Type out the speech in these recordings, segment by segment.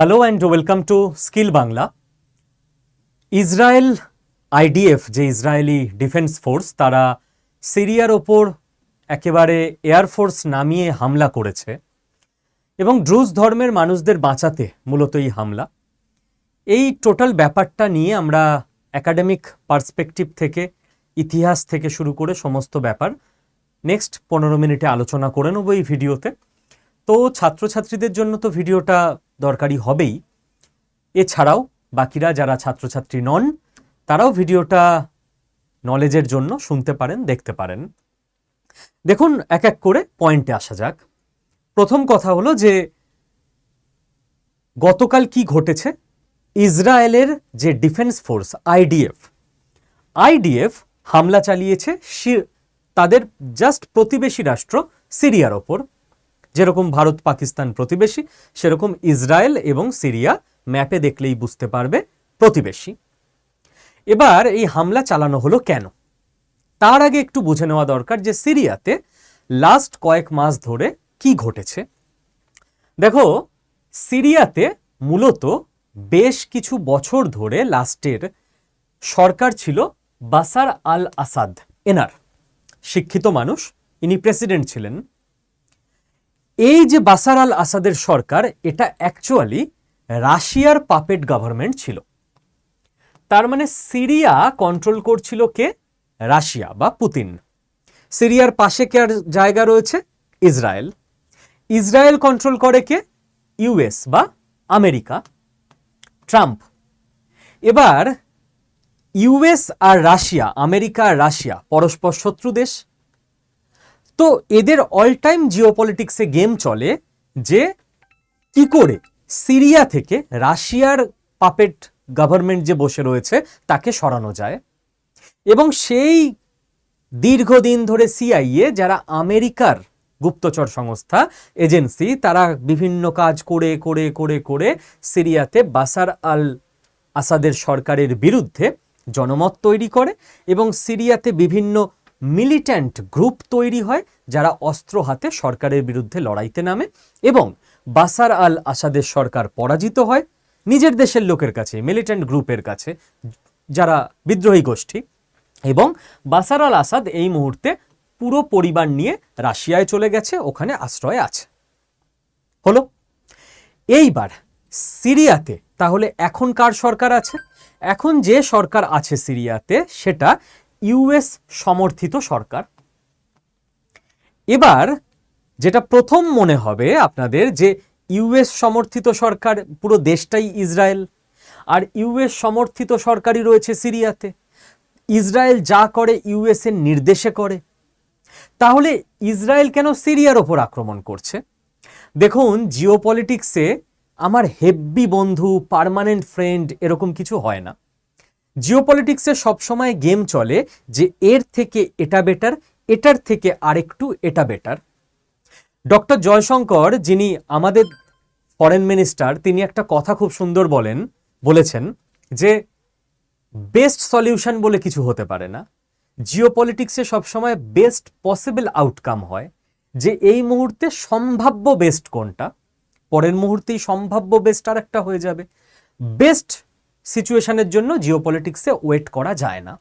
Hello and welcome to skill Bangla Israel IDF যে Israeli defence force তারা সিরিয়ার ওপর একেবারে এয়ারফোর্স নামিয়ে হামলা করেছে এবং ড্রুজ ধর্মের মানুষদের বাঁচাতে মূলত এই হামলা। এই টোটাল ব্যাপারটা নিয়ে আমরা একাডেমিক পার্সপেক্টিভ থেকে, ইতিহাস থেকে শুরু করে সমস্ত ব্যাপার। নেক্সট পনেরো মিনিটে আলোচনা করে নেব এই ভিডিওতে। তো ছাত্রছাত্রীদের জন্য তো ভিডিওটা দরকারি হবেই। এছাড়াও বাকিরা যারা ছাত্রছাত্রী নন, তারাও ভিডিওটা নলেজের জন্য শুনতে পারেন, দেখতে পারেন। দেখুন, এক এক করে পয়েন্টে আসা যাক। প্রথম কথা হলো যে, গতকাল কি ঘটেছে? ইসরায়েলের যে ডিফেন্স ফোর্স আইডিএফ আইডিএফ হামলা চালিয়েছে তাদের জাস্ট প্রতিবেশী রাষ্ট্র সিরিয়ার ওপর। যেরকম ভারত পাকিস্তান প্রতিবেশী, সেরকম ইসরায়েল এবং সিরিয়া ম্যাপে দেখলেই বুঝতে পারবে প্রতিবেশী। এবার এই হামলা চালানো হলো কেন? তার আগে একটু বুঝে নেওয়া দরকার যে সিরিয়াতে লাস্ট কয়েক মাস ধরে কি ঘটেছে। দেখো, সিরিয়াতে মূলত বেশ কিছু বছর ধরে লাস্টের সরকার ছিল বাসার আল আসাদ এনার শিক্ষিত মানুষ, ইনি প্রেসিডেন্ট ছিলেন। এই যে বাসার আল আসাদের সরকার, এটা অ্যাকচুয়ালি রাশিয়ার পাপেট গভর্নমেন্ট ছিল। তার মানে সিরিয়া কন্ট্রোল করছিল কে? রাশিয়া বা পুতিন। সিরিয়ার পাশে কে আর জায়গা রয়েছে? ইসরায়েল। ইসরায়েল কন্ট্রোল করে কে? ইউএস বা আমেরিকা। ট্রাম্প। এবার ইউএস আর রাশিয়া, আমেরিকা আর রাশিয়া, পরস্পর শত্রু দেশ। তো এদের অল টাইম জিওপলিটিক্সে গেম চলে যে কি করে সিরিয়া থেকে রাশিয়ার পাপেট গভর্নমেন্ট যে বসে রয়েছে তাকে সরানো যায়। এবং সেই দীর্ঘদিন ধরে সিআইএ যারা আমেরিকার গুপ্তচর সংস্থা, এজেন্সি, তারা বিভিন্ন কাজ করে করে করে করে সিরিয়াতে বাসার আল আসাদের সরকারের বিরুদ্ধে জনমত তৈরি করে এবং সিরিয়াতে বিভিন্ন মিলিট্যান্ট গ্রুপ তৈরি হয় যারা অস্ত্র হাতে সরকারের বিরুদ্ধে লড়াইতে নামে এবং বাসার আল আসাদের সরকার পরাজিত হয়। নিজের দেশের লোকের কাছে, মিলিট্যান্ট গ্রুপের কাছে, যারা বিদ্রোহী গোষ্ঠী। এবং বাসার আল আসাদ এই মুহূর্তে পুরো পরিবার নিয়ে রাশিয়ায় চলে গেছে, ওখানে আশ্রয় আছে। হলো, এইবার সিরিয়াতে, তাহলে এখন কার সরকার আছে? এখন যে সরকার আছে সিরিয়াতে, সেটা ইউএস সমর্থিত সরকার। এবার যেটা প্রথম মনে হবে আপনাদের যে ইউএস সমর্থিত সরকার, পুরো দেশটাই ইসরায়েল। আর ইউএস সমর্থিত সরকারই রয়েছে সিরিয়াতে। ইসরায়েল যা করে, ইউএস এর নির্দেশে করে। তাহলে ইসরায়েল কেন সিরিয়ার ওপর আক্রমণ করছে? দেখুন, জিওপলিটিক্সে আমার হেব্বি বন্ধু, পার্মানেন্ট ফ্রেন্ড এরকম কিছু হয় না। জিওপলিটিক্সে সবসময় গেম চলে যে এর থেকে এটা বেটার, এটার থেকে আরেকটু এটা বেটার। ডক্টর জয়শঙ্কর, যিনি আমাদের ফরেন মিনিস্টার, তিনি একটা কথা খুব সুন্দর বলেন, বলেছেন যে বেস্ট সলিউশন বলে কিছু হতে পারে না। জিওপলিটিক্সে সবসময় বেস্ট পসিবল আউটকাম হয় যে এই মুহূর্তে সম্ভাব্য বেস্ট কোনটা, পরের মুহূর্তেই সম্ভাব্য বেস্ট আর একটা হয়ে যাবে। বেস্ট সিচুয়েশনের জন্য জিওপলিটিক্সে ওয়েট করা যায় না।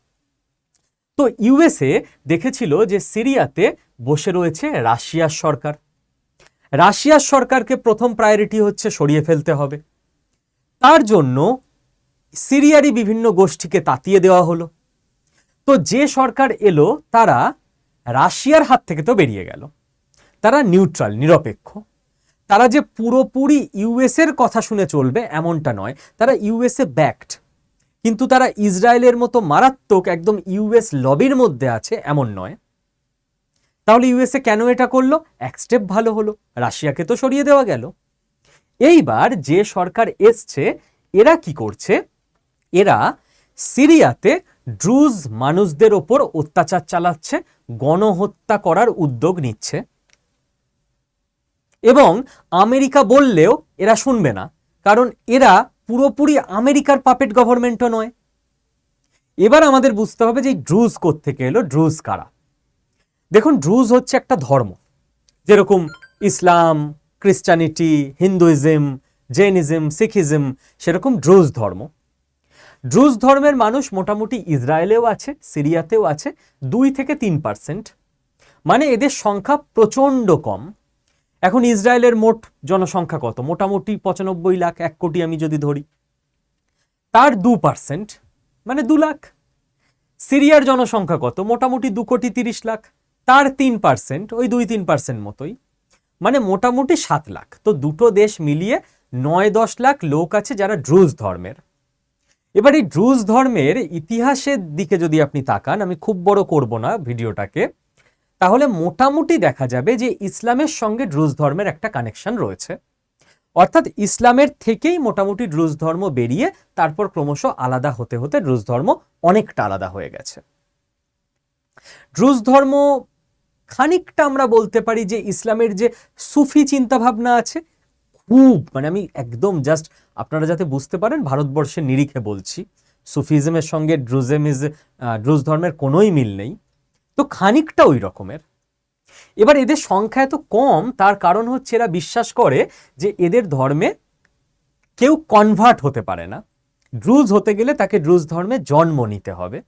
তো ইউএসএ দেখেছিল যে সিরিয়াতে বসে রয়েছে রাশিয়ার সরকার। রাশিয়ার সরকারকে প্রথম প্রায়োরিটি হচ্ছে সরিয়ে ফেলতে হবে। তার জন্য সিরিয়ারই বিভিন্ন গোষ্ঠীকে তাতিয়ে দেওয়া হলো। তো যে সরকার এলো, তারা রাশিয়ার হাত থেকে তো বেরিয়ে গেল। তারা নিউট্রাল নিরপেক্ষ। তারা যে পুরোপুরি ইউএসের কথা শুনে চলবে এমনটা নয়। তারা ইউএসএ ব্যাকড কিন্তু তারা ইসরায়েলের মতো মারাত্মক একদম ইউএস লবির মধ্যে আছে এমন নয়। তাহলে ইউএসএ কেন এটা করল? এক স্টেপ ভালো হলো। রাশিয়াকে তো সরিয়ে দেওয়া গেল। এইবার যে সরকার এসছে, এরা কি করছে? এরা সিরিয়াতে ড্রুজ মানুষদের ওপর অত্যাচার চালাচ্ছে, গণহত্যা করার উদ্যোগ নিচ্ছে। এবং আমেরিকা বললেও এরা শুনবে না, কারণ এরা পুরোপুরি আমেরিকার পাপেট গভর্নমেন্টও নয়। এবার আমাদের বুঝতে হবে যে ড্রুজ থেকে এলো, ড্রুজ কারা? দেখুন, ড্রুজ হচ্ছে একটা ধর্ম, যেরকম ইসলাম ক্রিশ্চানিটি হিন্দুইজম, জৈনিজম, শিখিজম, সেরকম ড্রুজ ধর্ম। ড্রুজ ধর্মের মানুষ মোটামুটি ইসরায়েলেও আছে, সিরিয়াতেও আছে, দুই থেকে তিন পার্সেন্ট। মানে এদের সংখ্যা প্রচণ্ড কম। এখন ইসরায়েলের মোট জনসংখ্যা কত? মোটামুটি পঁচানব্বই লাখ এক কোটি আমি যদি ধরি। তার দু পার্সেন্ট মানে দু লাখ। সিরিয়ার জনসংখ্যা কত? মোটামুটি দু কোটি তিরিশ লাখ। তার তিন পার্সেন্ট, ওই দুই তিন পার্সেন্ট মতোই। মানে মোটামুটি সাত লাখ। তো দুটো দেশ মিলিয়ে নয় দশ লাখ লোক আছে যারা ড্রুজ ধর্মের। এবার এই ড্রুজ ধর্মের ইতিহাসের দিকে যদি আপনি তাকান, আমি খুব বড় করব না ভিডিওটাকে। তাহলে মোটামুটি দেখা যাবে যে ইসলামের সঙ্গে ড্রুজ ধর্মের একটা কানেকশন রয়েছে। অর্থাৎ ইসলামের থেকেই মোটামুটি ড্রুজ ধর্ম বেরিয়ে তারপর ক্রমশ আলাদা হতে হতে ড্রুজ ধর্ম অনেকটা আলাদা হয়ে গেছে। ড্রুজ ধর্ম খানিকটা আমরা বলতে পারি যে ইসলামের যে সুফি চিন্তাভাবনা আছে, খুব মানে আমি একদম জাস্ট আপনারা যাতে বুঝতে পারেন, ভারতবর্ষের নিরিখে বলছি। সুফিজমের সঙ্গে ড্রুজেমিজ ড্রুজ ধর্মের কোনোই মিল নেই। তো খানিকটা ওই রকমের। এবার এদের সংখ্যা এত কম, তার কারণ হচ্ছে এরা বিশ্বাস করে যে এদের ধর্মে কেউ কনভার্ট হতে পারে না। ড্রুজ হতে গেলে তাকে ড্রুজ ধর্মে জন্ম নিতে হবে।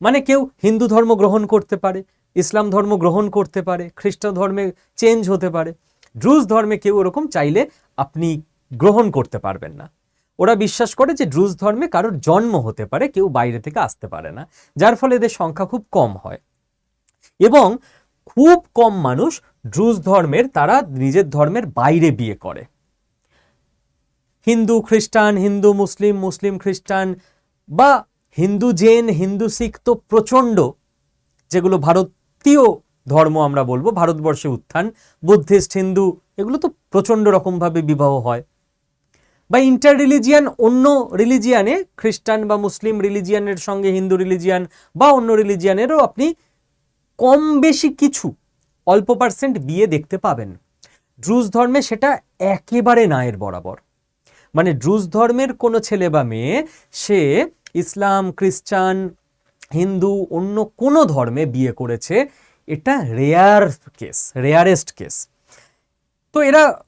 মানে কেউ হিন্দু ধর্ম গ্রহণ করতে পারে, ইসলাম ধর্ম গ্রহণ করতে পারে খ্রিস্ট ধর্মে চেঞ্জ হতে পারে। ড্রুজ ধর্মে কেউ ওরকম চাইলে আপনি গ্রহণ করতে পারবেন না। ওরা বিশ্বাস করে যে ড্রুজ ধর্মে কারোর জন্ম হতে পারে, কেউ বাইরে থেকে আসতে পারে না। যার ফলে এদের সংখ্যা খুব কম হয়। এবং খুব কম মানুষ ড্রুজ ধর্মের, তারা নিজের ধর্মের বাইরে বিয়ে করে। হিন্দু, খ্রিস্টান, হিন্দু, মুসলিম মুসলিম, খ্রিস্টান বা হিন্দু জৈন, হিন্দু শিখ তো প্রচণ্ড, যেগুলো ভারতীয় ধর্ম আমরা বলব, ভারতবর্ষে উত্থান, বুদ্ধিস্ট, হিন্দু, এগুলো তো প্রচণ্ড রকমভাবে বিবাহ হয়। বা ইন্টার রিলিজিয়ান অন্য রিলিজিয়ানে খ্রিস্টান বা মুসলিম রিলিজিয়ানের সঙ্গে হিন্দু রিলিজিয়ান বা অন্য রিলিজিয়ানেরও আপনি কম বেশি কিছু অল্প পার্সেন্ট বিয়ে দেখতে পাবেন। ড্রুজ ধর্মে সেটা একেবারে নায়ের বরাবর। মানে ড্রুজ ধর্মের কোনো ছেলে বা মেয়ে, সে ইসলাম, খ্রিস্টান, হিন্দু, অন্য কোনো ধর্মে বিয়ে করেছে, এটা রেয়ার কেস, রেয়ারেস্ট কেস। তো এরা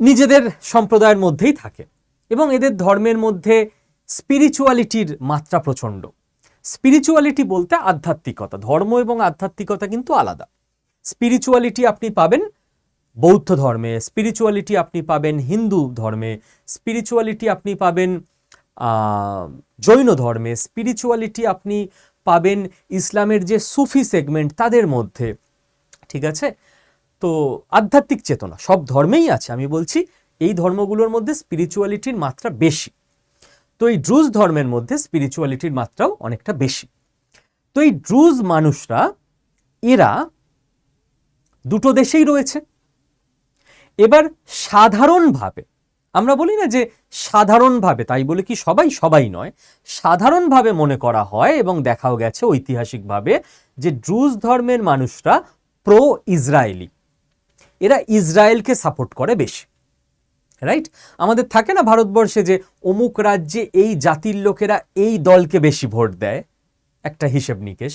নিজেদের সম্প্রদায়ের মধ্যেই থাকে এবং এদের ধর্মের মধ্যে স্পিরিচুয়ালিটির মাত্রা প্রচণ্ড। স্পিরিচুয়ালিটি বলতে আধ্যাত্মিকতা। ধর্ম এবং আধ্যাত্মিকতা কিন্তু আলাদা। স্পিরিচুয়ালিটি আপনি পাবেন বৌদ্ধ ধর্মে স্পিরিচুয়ালিটি আপনি পাবেন হিন্দু ধর্মে স্পিরিচুয়ালিটি আপনি পাবেন জৈন ধর্মে স্পিরিচুয়ালিটি আপনি পাবেন ইসলামের যে সুফি সেগমেন্ট তাদের মধ্যে। ঠিক আছে? তো আধ্যাত্মিক চেতনা সব ধর্মেই আছে। আমি বলছি এই ধর্মগুলোর মধ্যে স্পিরিচুয়ালিটির মাত্রা বেশি। তো এই ড্রুজ ধর্মের মধ্যে স্পিরিচুয়ালিটির মাত্রাও অনেকটা বেশি। তো এই ড্রুজ মানুষরা, এরা দুটো দেশেই রয়েছে। এবার সাধারণভাবে, আমরা বলি না যে সাধারণভাবে, তাই বলে কি সবাই সবাই নয়, সাধারণভাবে মনে করা হয় এবং দেখাও গেছে ঐতিহাসিকভাবে যে ড্রুজ ধর্মের মানুষরা প্রো ইসরায়েলি এরা ইসরায়েলকে সাপোর্ট করে বেশি। রাইট আমাদের থাকে না ভারতবর্ষে যে অমুক রাজ্যে এই জাতির লোকেরা এই দলকে বেশি ভোট দেয়? একটা হিসেব নিকেশ।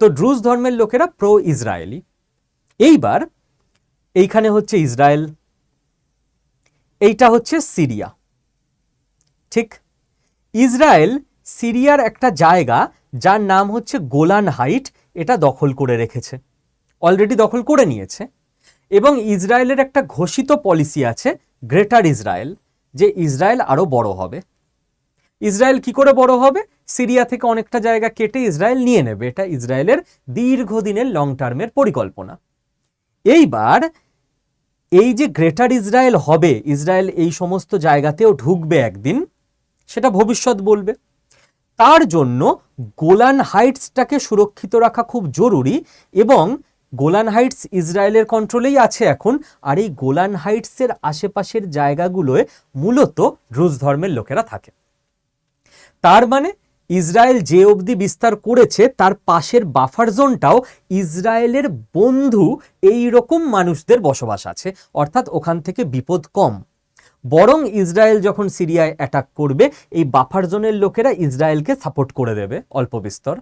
তো ড্রুজ ধর্মের লোকেরা প্রো ইসরায়েলি এইবার এইখানে হচ্ছে ইসরায়েল, এইটা হচ্ছে সিরিয়া। ঠিক? ইসরায়েল সিরিয়ার একটা জায়গা যার নাম হচ্ছে গোলান হাইট, এটা দখল করে রেখেছে। অলরেডি দখল করে নিয়েছে। এবং ইসরায়েলের একটা ঘোষিত পলিসি আছে, গ্রেটার ইসরায়েল, যে ইসরায়েল আরও বড় হবে। ইসরায়েল কি করে বড় হবে? সিরিয়া থেকে অনেকটা জায়গা কেটে ইসরায়েল নিয়ে নেবে। এটা ইসরায়েলের দীর্ঘদিনের লং টার্মের পরিকল্পনা। এইবার এই যে গ্রেটার ইসরায়েল হবে, ইসরায়েল এই সমস্ত জায়গাতেও ঢুকবে একদিন, সেটা ভবিষ্যৎ বলবে। তার জন্য গোলান হাইটসটাকে সুরক্ষিত রাখা খুব জরুরি এবং গোলান হাইটস ইসরায়েলের কন্ট্রোলেই আছে এখন, আর এই গোলান হাইটসের আশেপাশের জায়গাগুলোয় মূলত রুশ ধর্মের লোকেরা থাকে। তার মানে ইসরায়েল যে অবধি বিস্তার করেছে, তার পাশের বাফার জোনটাও ইসরায়েলের বন্ধু এই রকম মানুষদের বসবাস আছে, অর্থাৎ ওখান থেকে বিপদ কম। বরং ইসরায়েল যখন সিরিয়ায় অ্যাটাক করবে, এই বাফার জোনের লোকেরা ইসরায়েলকে সাপোর্ট করে দেবে, অল্প বিস্তর।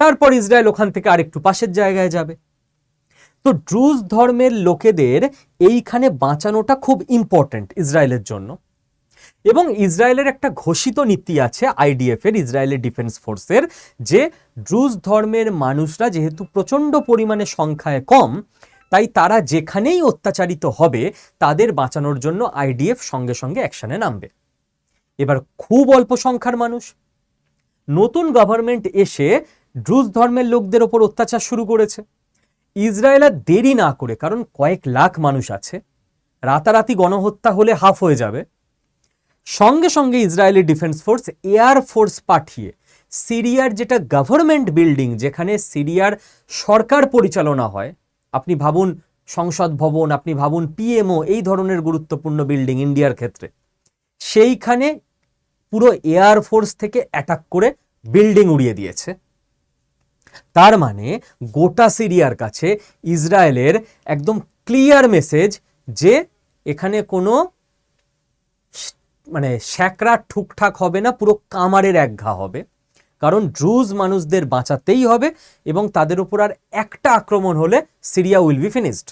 তারপর ইসরায়েল ওখান থেকে আরেকটু পাশের জায়গায় যাবে। তো ড্রুজ ধর্মের লোকেদের এইখানে বাঁচানোটা খুব ইম্পর্ট্যান্ট ইসরায়েলের জন্য। এবং ইসরায়েলের একটা ঘোষিত নীতি আছে আইডিএফ এর, ইসরায়েলের ডিফেন্স ফোর্সের যে ড্রুজ ধর্মের মানুষরা যেহেতু প্রচণ্ড পরিমাণে সংখ্যায় কম, তাই তারা যেখানেই অত্যাচারিত হবে, তাদের বাঁচানোর জন্য আইডিএফ সঙ্গে সঙ্গে অ্যাকশানে নামবে। এবার খুব অল্প সংখ্যার মানুষ। নতুন গভর্নমেন্ট এসে ড্রুজ ধর্মের লোকদের ওপর অত্যাচার শুরু করেছে। ইসরায়েল আর দেরি না করে, কারণ কয়েক লাখ মানুষ আছে, রাতারাতি গণহত্যা হলে হাফ হয়ে যাবে। সঙ্গে সঙ্গে Israeli defence force, air force পাঠিয়ে সিরিয়ার যেটা গভর্নমেন্ট বিল্ডিং, যেখানে সিরিয়ার সরকার পরিচালনা হয়, আপনি ভাবুন সংসদ ভবন, আপনি ভাবুন পিএমও, এই ধরনের গুরুত্বপূর্ণ বিল্ডিং ইন্ডিয়ার ক্ষেত্রে, সেইখানে পুরো এয়ার ফোর্স থেকে অ্যাটাক করে বিল্ডিং উড়িয়ে দিয়েছে। তার মানে গোটা সিরিয়ার কাছে ইসরায়েলের একদম ক্লিয়ার মেসেজ যে এখানে কোনো মানে স্যাকরা ঠুকঠাক হবে না, পুরো কামারের এক ঘা হবে। কারণ ড্রুজ মানুষদের বাঁচাতেই হবে এবং তাদের উপর আর একটা আক্রমণ হলে সিরিয়া উইল বি ফিনিশড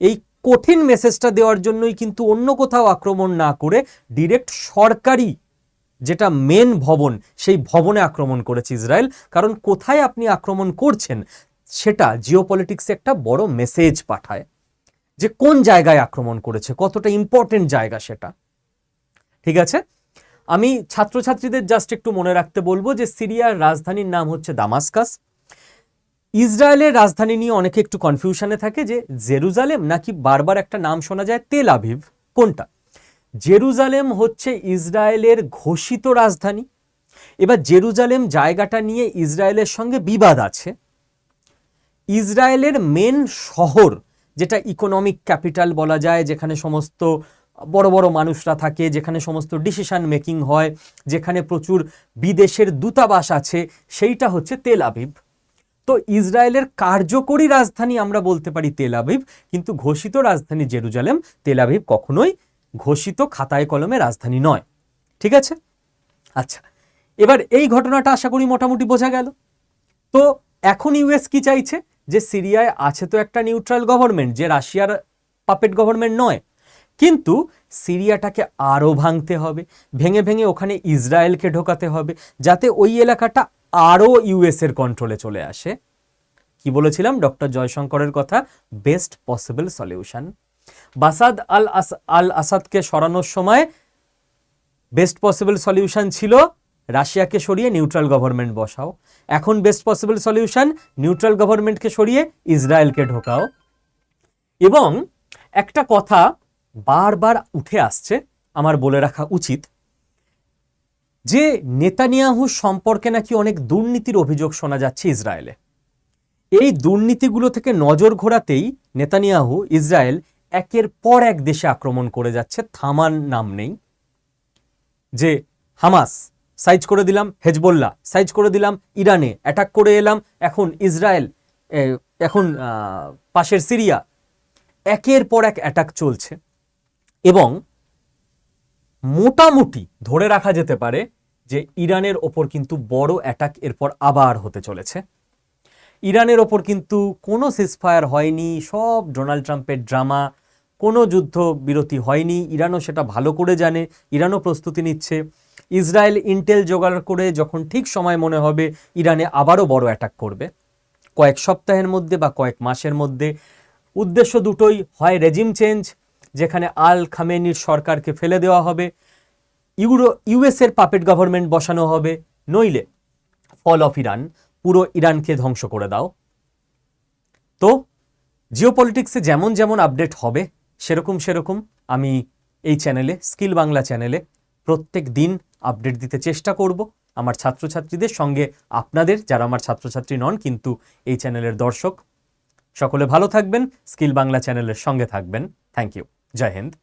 এই কঠিন মেসেজটা দেওয়ার জন্যই কিন্তু অন্য কোথাও আক্রমণ না করে ডিরেক্ট সরকারি যেটা মেন ভবন, সেই ভবনে আক্রমণ করেছে ইসরায়েল। কারণ কোথায় আপনি আক্রমণ করছেন, সেটা জিওপলিটিক্সে একটা বড় মেসেজ পাঠায়। যে কোন জায়গায় আক্রমণ করেছে, কতটা ইম্পর্টেন্ট জায়গা সেটা। ঠিক আছে? আমি ছাত্রছাত্রীদের জাস্ট একটু মনে রাখতে বলব যে সিরিয়ার রাজধানীর নাম হচ্ছে দামাস্কাস। ইসরায়েলের রাজধানী নিয়ে অনেকে একটু কনফিউশনে থাকে যে জেরুজালেম নাকি বারবার একটা নাম শোনা যায় তেল আভিভ। কোনটা? জেরুজালেম হচ্ছে ইসরায়েলের ঘোষিত রাজধানী। এবার জেরুজালেম জায়গাটা নিয়ে ইসরায়েলের সঙ্গে বিবাদ আছে। ইসরায়েলের মেন শহর, যেটা ইকোনমিক ক্যাপিটাল বলা যায়, যেখানে সমস্ত বড় বড় মানুষরা থাকে, যেখানে সমস্ত ডিসিশন মেকিং হয়, যেখানে প্রচুর বিদেশের দূতাবাস আছে, সেইটা হচ্ছে তেল আবিব। তো ইসরায়েলের কার্যকরী রাজধানী আমরা বলতে পারি তেল আবিব, কিন্তু ঘোষিত রাজধানী জেরুজালেম। তেল আবিব কখনোই ঘোষিত খাতায় কলমে রাজধানী নয়। ঠিক আছে? আচ্ছা এবার এই ঘটনাটা আশা করি মোটামুটি বোঝা গেল। তো এখন ইউএস কি চাইছে? যে সিরিয়ায় আছে তো একটা নিউট্রাল গভর্নমেন্ট, যে রাশিয়ার পাপেট গভর্নমেন্ট নয়। কিন্তু সিরিয়াটাকে আরও ভাঙতে হবে, ভেঙে ভেঙে ওখানে ইসরায়েলকে ঢোকাতে হবে, যাতে ওই এলাকাটা আরও ইউএসের কন্ট্রোলে চলে আসে। কি বলেছিলাম? ডক্টর জয়শঙ্করের কথা বেস্ট পসিবল সলিউশন বাসাদ আল আস, আল আসাদকে সরানোর সময় বেস্ট পসিবল সলিউশন ছিল রাশিয়াকে সরিয়ে নিউট্রাল গভর্নমেন্ট বসাও। এখন বেস্ট পসিবল সলিউশন নিউট্রাল গভর্নমেন্টকে সরিয়ে ইসরায়েলকে ঢোকাও। এবং একটা কথা বারবার উঠে আসছে, আমার বলে রাখা উচিত, যে নেতানিয়াহু সম্পর্কে নাকি অনেক দুর্নীতির অভিযোগ শোনা যাচ্ছে ইসরায়েলে। এই দুর্নীতিগুলো থেকে নজর ঘোরাতেই নেতানিয়াহু ইসরায়েল একের পর এক দেশে আক্রমণ করে যাচ্ছে। থামান নাম নেই। যে হামাস, সাইজ করে দিলাম হেজবোল্লা সাইজ করে দিলাম, ইরানে অ্যাটাক করে এলাম, এখন ইসরায়েল এখন পাশের সিরিয়া, একের পর এক অ্যাটাক চলছে। এবং মোটামুটি ধরে রাখা যেতে পারে যে ইরানের ওপর কিন্তু বড় অ্যাটাক এরপর আবার হতে চলেছে। ইরানের ওপর কিন্তু কোনো সিসফায়ার হয়নি, সব ডোনাল্ড ট্রাম্পের ড্রামা, কোনো যুদ্ধ বিরতি হয়নি, ইরানও সেটা ভালো করে জানে, ইরানও প্রস্তুতি নিচ্ছে। ইসরায়েল ইন্টেল জোগাড় করে যখন ঠিক সময় মনে হবে, ইরানে আবারও বড় অ্যাটাক করবে। কয়েক সপ্তাহের মধ্যে বা কয়েক মাসের মধ্যে। উদ্দেশ্য দুটোই, হয় রেজিম চেঞ্জ যেখানে আল খামেনির সরকারকে ফেলে দেওয়া হবে, ইউরো, ইউএসের পাপেট গভর্নমেন্ট বসানো হবে, নইলে ফল অফ ইরান। পুরো ইরানকে ধ্বংস করে দাও। তো, জিওপলিটিক্সে যেমন যেমন আপডেট হবে, সেরকম সেরকম আমি এই চ্যানেলে, স্কিল বাংলা চ্যানেলে প্রত্যেক দিন আপডেট দিতে চেষ্টা করব। আমার ছাত্রছাত্রীদের সঙ্গে আপনাদের, যারা আমার ছাত্রছাত্রী নন, কিন্তু এই চ্যানেলের দর্শক। সকলে ভালো থাকবেন, স্কিল বাংলা চ্যানেলের সঙ্গে থাকবেন। Thank you. জয় হিন্দ।